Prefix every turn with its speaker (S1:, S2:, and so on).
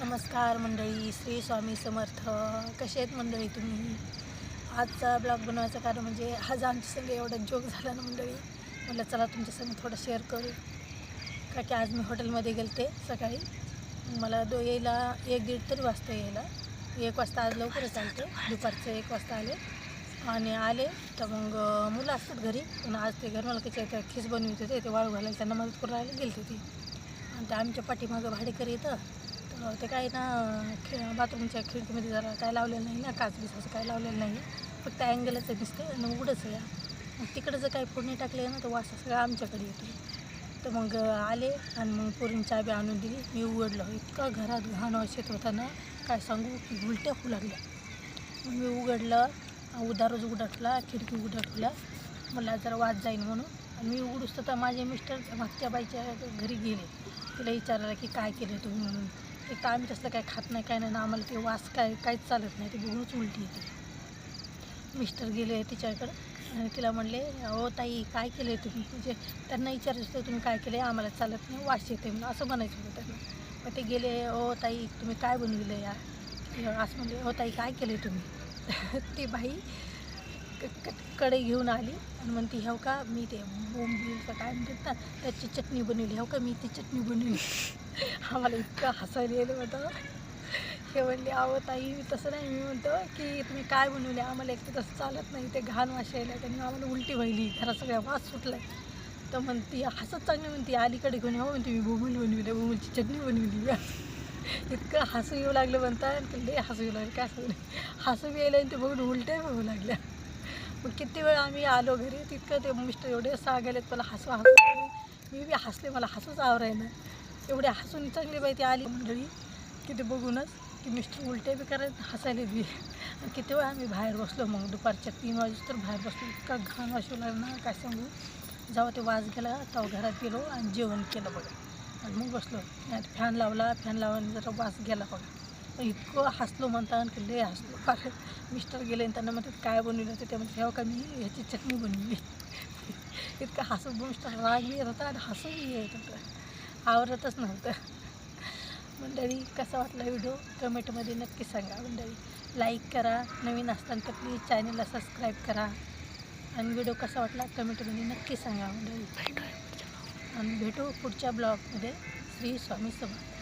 S1: नमस्कार मंडळी श्री स्वामी समर्थ. कसे आहेत मंडळी तुम्ही? आजचा ब्लॉग बनवायचं कारण म्हणजे आज आमच्या संग एवढा जोक झाला ना मंडळी. म्हटलं चला तुमच्या संग थोडं शेअर करू. का की आज मी हॉटेलमध्ये गेलते सकाळी. मला दो यायला एक दीड तरी वाजता यायला. एक वाजता आज लवकरच आलते. दुपारचं एक वाजता आले. आणि आले. तर मग मुलं असतात घरी. पण आज ते घर मला त्याच्या खीस बनवित होते. ते वाळू घालायला त्यांना मदत करून राहायला गेलते ती. आणि ते आमच्या पाठीमागं भाडेकरी येतं तर ते काही ना खि बाथरूमच्या खिडकीमध्ये जरा काय लावलेलं नाही ना काच बिसाचं काय लावलेलं नाही. फक्त अँगलच दिसते आणि उघडंच आहे. मग तिकडं जर काही फोडणी टाकली ना तर वास सगळं आमच्याकडे येतो तर मग आले आणि मग पोरींची चाबी आणून दिली. मी उघडलं. इतकं घरात घाण वास येत होता ना काय सांगू की उलट्या होऊ लागल्या. मग मी उघडलं उदारच उघडटला खिडकी उघडटला. मला जरा वाज जाईल म्हणून. आणि मी उघडूस तर माझे मिस्टर मागच्या बाईच्या घरी गेले. तिला विचारायला की काय केलं तुम्ही म्हणून. एक तर आम्ही तसलं काय खात नाही काय नाही ना आम्हाला ते वास काय काहीच चालत नाही. ते बघूनच उलटी येते. मिस्टर गेले तिच्याकडं आणि तिला म्हणले अहो ताई काय केलं आहे तुम्ही? म्हणजे त्यांना विचारायचं होतं तुम्ही काय केलं आहे आम्हाला चालत नाही वास येते म्हणून. असं म्हणायचं होतं त्यांना. मग ते गेले ओ ताई तुम्ही काय बनविलं या असं म्हणले हो ताई काय केलं आहे तुम्ही? ती बाई कडे घेऊन आली आणि म्हणते हेव हो का मी ते बोंबील काय म्हणतात ना त्याची चटणी बनवली. हेव का मी ती चटणी बनवली. आम्हाला इतकं हसायला येलं होतं. हे म्हणले अहो ताई तसं नाही. मी म्हणतो की तुम्ही काय बनवले? आम्हाला एक तर तसं चालत नाही. ते घाण वाशायला यायला त्यांनी आम्हाला उलटी व्हायली. घरा सगळ्या वास सुटला तर म्हणती हसत चांगली म्हणते अलीकडे घेऊन हो. म्हणते मी बोंबील बनवली बोंबीलची चटणी बनवली. इतकं हसू येऊ लागलं म्हणतात लय हसू येऊ लागलं. काय सांगू? हसू बी यायला आणि ते बघून उलट्या बी होऊ लागल्या. मग किती वेळ आम्ही आलो घरी तितकं ते मिस्टर एवढे सहा गेलेत मला हसू हसू मी बी हसले मला हसूच आवरायला. एवढे हसून चांगली बाई ती आली मंडळी. की ते बघूनच की मिस्टर उलटे बी करत हसायले बी. आणि किती वेळ आम्ही बाहेर बसलो मग दुपारच्या तीन वाजेच तर बाहेर बसलो. इतका घाण वाशू लागणार ना काय सांगू? जेव्हा ते वाज गेला तेव्हा घरात गेलो आणि जेवण केलं बघा. आणि मग बसलो. नाही फॅन लावला फॅन लावून जरा वास गेला बघा. पण इतकं हसलो म्हणता की लय हसलो. कारण मिस्टर गेले आणि त्यांना म्हणतात काय बनवलं होतं? ते म्हणतात हो का मी ह्याची चटणी बनवली. इतकं हसत मिस्टर राग येत होता आणि हसूही येत होतं. आवरतच नव्हतं. मंडळी कसा वाटला व्हिडिओ? कमेंटमध्ये नक्की सांगा. मंडळी लाईक करा. नवीन असताना तर प्लीज चॅनलला सबस्क्राईब करा. आणि व्हिडिओ कसा वाटला? कमेंटमध्ये नक्की सांगा. मंडळी आणि भेटू पुढच्या ब्लॉगमध्ये. श्री स्वामी समर्थ.